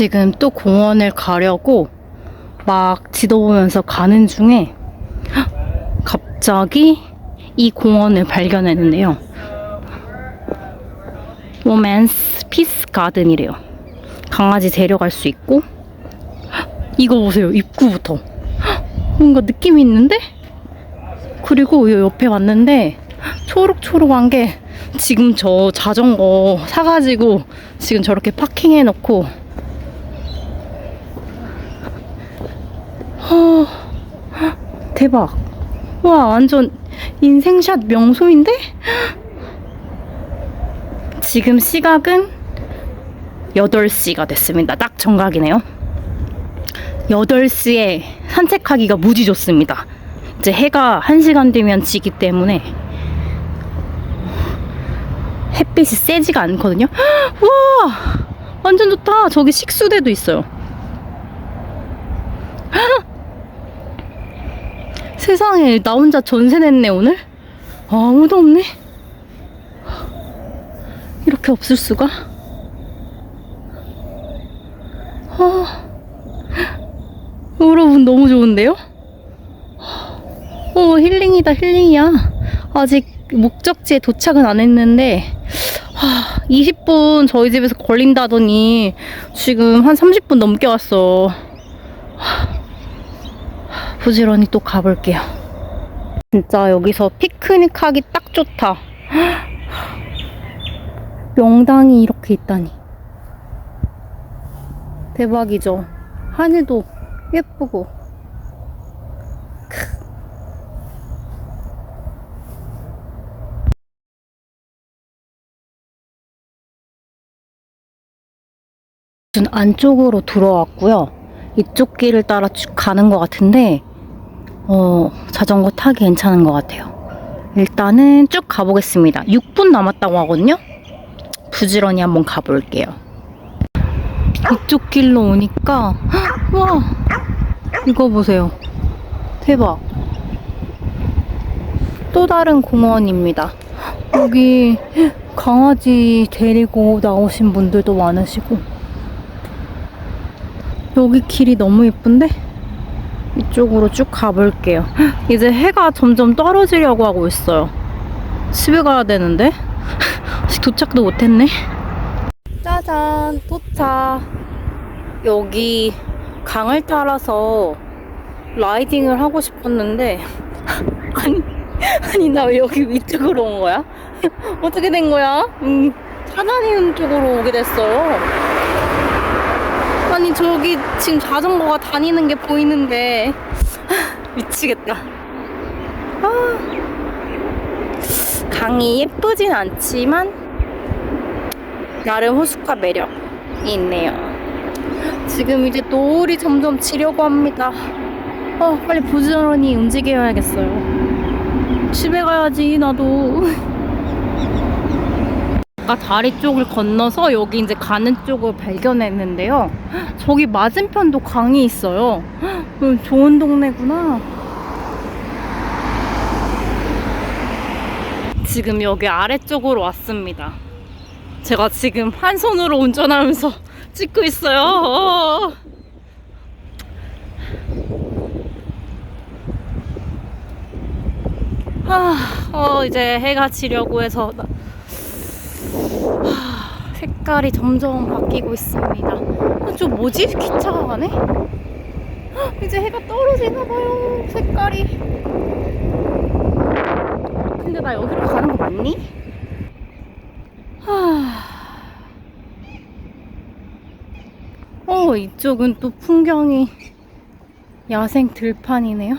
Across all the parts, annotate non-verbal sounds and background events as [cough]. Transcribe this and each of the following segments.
지금 또 공원을 가려고 막 지도 보면서 가는 중에 헉, 갑자기 이 공원을 발견했는데요. 로맨스 피스 가든이래요. 강아지 데려갈 수 있고 헉, 이거 보세요. 입구부터 헉, 뭔가 느낌이 있는데? 그리고 요 옆에 왔는데 초록초록한 게 지금 저 자전거 사가지고 지금 저렇게 파킹해 놓고 어, 대박 와 완전 인생샷 명소인데? 지금 시각은 8시가 됐습니다 딱 정각이네요 8시에 산책하기가 무지 좋습니다 이제 해가 1시간 되면 지기 때문에 햇빛이 세지가 않거든요. [gasps] 와, 완전 좋다. 저기 식수대도 있어요. [gasps] 세상에 나 혼자 전세 냈네 오늘. 아무도 없네. 이렇게 없을 수가? 아, 여러분 너무 좋은데요? 어 힐링이다 힐링이야. 아직 목적지에 도착은 안 했는데 하, 20분 저희 집에서 걸린다더니 지금 한 30분 넘게 왔어. 하, 부지런히 또 가볼게요. 진짜 여기서 피크닉 하기 딱 좋다. 명당이 이렇게 있다니. 대박이죠. 하늘도 예쁘고. 전 안쪽으로 들어왔고요. 이쪽 길을 따라 쭉 가는 것 같은데, 어, 자전거 타기 괜찮은 것 같아요. 일단은 쭉 가보겠습니다. 6분 남았다고 하거든요? 부지런히 한번 가볼게요. 이쪽 길로 오니까, 헉, 와! 이거 보세요. 대박. 또 다른 공원입니다. 여기 강아지 데리고 나오신 분들도 많으시고, 여기 길이 너무 예쁜데? 이쪽으로 쭉 가볼게요. 헉, [laughs] 이제 해가 점점 떨어지려고 하고 있어요. 집에 가야 되는데? [laughs] 아직 도착도 못했네. 짜잔, 도착. 여기 강을 따라서 라이딩을 하고 싶었는데, [laughs] 아니, 아니, 나 왜 여기 위쪽으로 온 거야? 어떻게 된 거야? 음, 찾아다니는 쪽으로 오게 됐어요. 아니 저기 지금 자전거가 다니는 게 보이는데 [laughs] 미치겠다. 아, 강이 예쁘진 않지만 나름 호숫가 매력이 있네요. 지금 이제 노을이 점점 지려고 합니다. 어, 빨리 부지런히 움직여야겠어요. 집에 가야지 나도. [laughs] 아까 다리 쪽을 건너서 여기 이제 가는 쪽을 발견했는데요. 저기 맞은편도 강이 있어요. 음, 좋은 동네구나. 지금 여기 아래쪽으로 왔습니다. 제가 지금 한 손으로 운전하면서 [laughs] 찍고 있어요. 어. 아, 어, 이제 해가 지려고 해서 색깔이 점점 바뀌고 있습니다. 아, 저 뭐지? 기차가 가네? 헉, 이제 해가 떨어지나 봐요. 색깔이. 근데 나 여기로 가는 거 맞니? 하... 어, 이쪽은 또 풍경이 야생 들판이네요.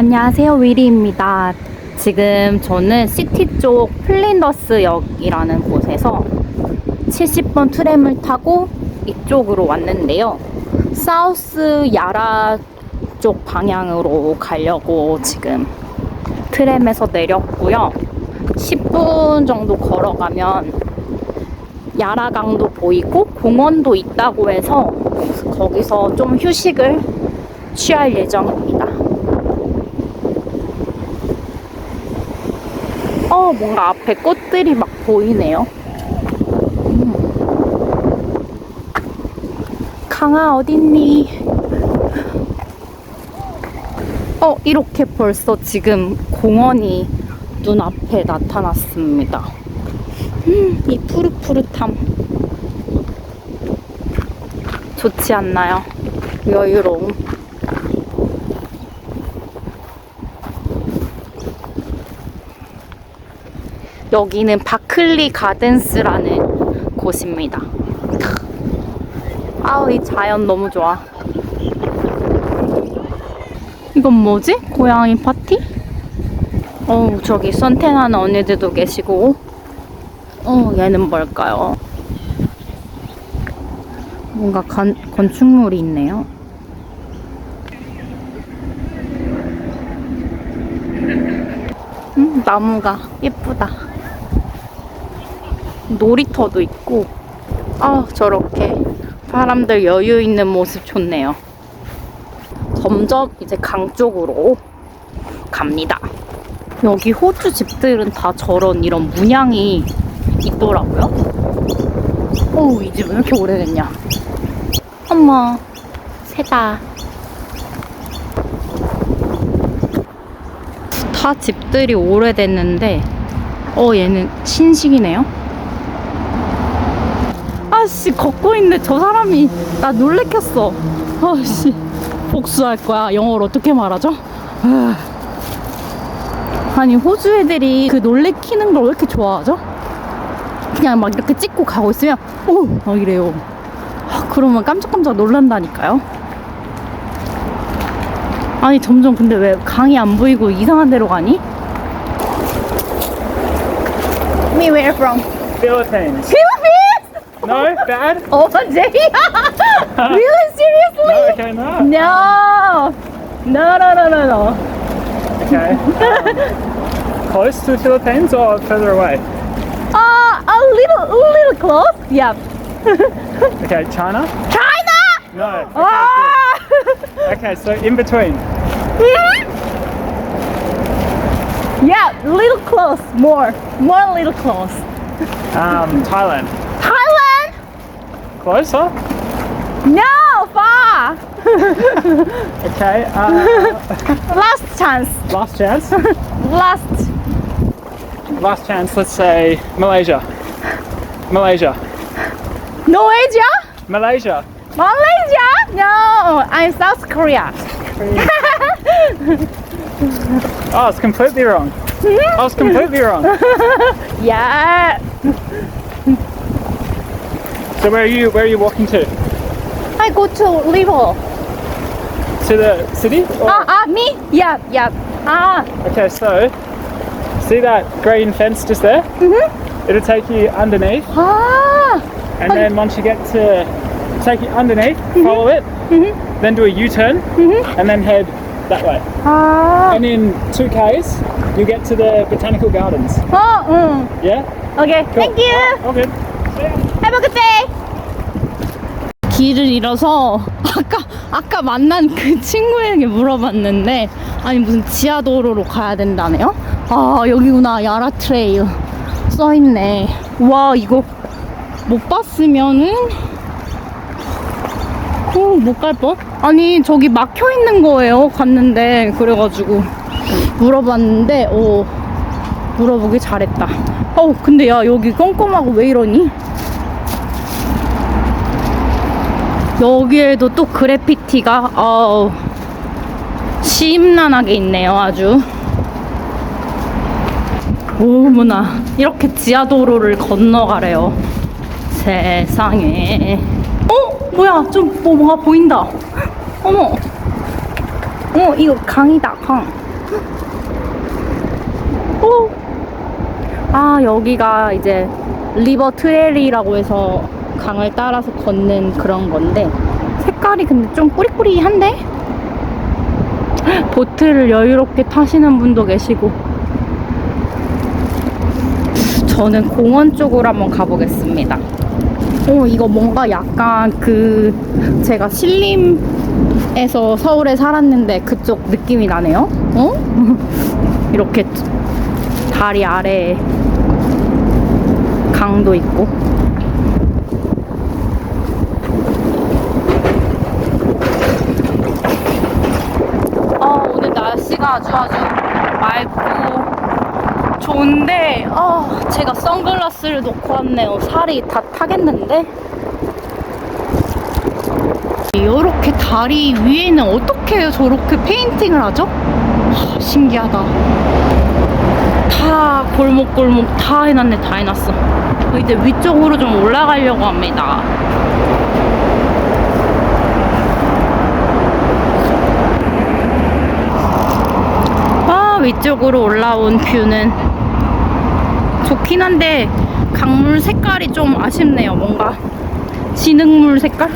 안녕하세요. 위리입니다. 지금 저는 시티 쪽 플린더스역이라는 곳에서 70번 트램을 타고 이쪽으로 왔는데요. 사우스 야라 쪽 방향으로 가려고 지금 트램에서 내렸고요. 10분 정도 걸어가면 야라강도 보이고 공원도 있다고 해서 거기서 좀 휴식을 취할 예정입니다. 어, 뭔가 앞에 꽃들이 막 보이네요. 음. 강아, 어딨니? 어, 이렇게 벌써 지금 공원이 눈앞에 나타났습니다. 음, 이 푸릇푸릇함. 좋지 않나요? 여유로움. 여기는 바클리 가든스라는 곳입니다. 아우, 이 자연 너무 좋아. 이건 뭐지? 고양이 파티? 어 저기 선탠하는 언니들도 계시고. 어, 얘는 뭘까요? 뭔가 건, 건축물이 있네요. 음, 나무가 예쁘다. 놀이터도 있고, 아, 저렇게 사람들 여유 있는 모습 좋네요. 점점 이제 강 쪽으로 갑니다. 여기 호주 집들은 다 저런 이런 문양이 있더라고요. 어우, 이 집은 왜 이렇게 오래됐냐? 어머, 새다. 다 집들이 오래됐는데, 어, 얘는 신식이네요. 아씨, 걷고 있는데 저 사람이 나 놀래켰어. 아씨, 복수할 거야. 영어로 어떻게 말하죠? 아. 아니, 호주 애들이 그 놀래키는 걸 왜 이렇게 좋아하죠? 그냥 막 이렇게 찍고 가고 있으면, 오! 막 이래요. 아, 그러면 깜짝깜짝 놀란다니까요. 아니, 점점 근데 왜 강이 안 보이고 이상한 데로 가니? Me where from? Philippines. No, bad. [laughs] Oh, Jay! [laughs] really seriously? No, okay, no. No! No, no, no, no, no. Okay. Um, [laughs] close to the Philippines or further away? Uh, a little, a little close. Yeah. Okay, China. China! No. Okay, Ah! okay so in between. yeah, little close. More, more little close. Um. Thailand? Closer. No, far. [laughs] Okay. Uh, [laughs] Last chance. last chance. Last. Last chance. Let's say Malaysia. Malaysia. No Asia? Malaysia. Malaysia? No, I'm South Korea. [laughs] Oh, it's completely wrong. I was completely wrong. Yeah. So where are you? Where are you walking to? I go to Liverpool. To the city? Or- Ah, ah, me? Yeah, yeah. Ah, Okay, so see that green fence just there? Mm-hmm. It'll take you underneath, ah. and then once you get to take it underneath, follow it, Mhm. then do a U-turn, Mhm. and then head that way. Ah. And in two Ks, you get to the botanical gardens. Oh, mm. Yeah. Okay, thank you. Good. Have. 길을 잃어서 [laughs] 아까 아까 만난 그 친구에게 물어봤는데 아니 무슨 지하 도로로 가야 된다네요. 아 여기구나 야라 트레일 써 있네. 와 이거 못 봤으면은 못갈 뻔? 아니 저기 막혀 있는 거예요. 갔는데 그래가지고 물어봤는데 오 물어보기 잘했다. 어 근데 야 여기 껌껌하고 왜 이러니? 여기에도 또 그래피티가 어우 심란하게 있네요 아주 어머나 이렇게 지하도로를 건너가래요 세상에 어? 뭐야 좀 뭐, 뭐가 보인다 어머 어 이거 강이다 강 오. 아 여기가 이제 리버 트레일이라고 해서 강을 따라서 걷는 그런 건데 색깔이 근데 좀 꾸리꾸리한데? 보트를 여유롭게 타시는 분도 계시고. 저는 공원 쪽으로 한번 가보겠습니다. 어, 이거 뭔가 약간 그, 제가 신림에서 서울에 살았는데 그쪽 느낌이 나네요. 어? [laughs] 이렇게 다리 아래에 강도 있고. 아, 오늘 날씨가 아주 아주 맑고 좋은데, 아, 제가 선글라스를 놓고 왔네요. 살이 다 타겠는데? 이렇게 다리 위에는 어떻게 저렇게 페인팅을 하죠? 하, 신기하다. 다 골목골목 다 해놨네, 다 해놨어. 이제 위쪽으로 좀 올라가려고 합니다. 아, 위쪽으로 올라온 뷰는 좋긴 한데 강물 색깔이 좀 아쉽네요. 뭔가 진흙물 색깔?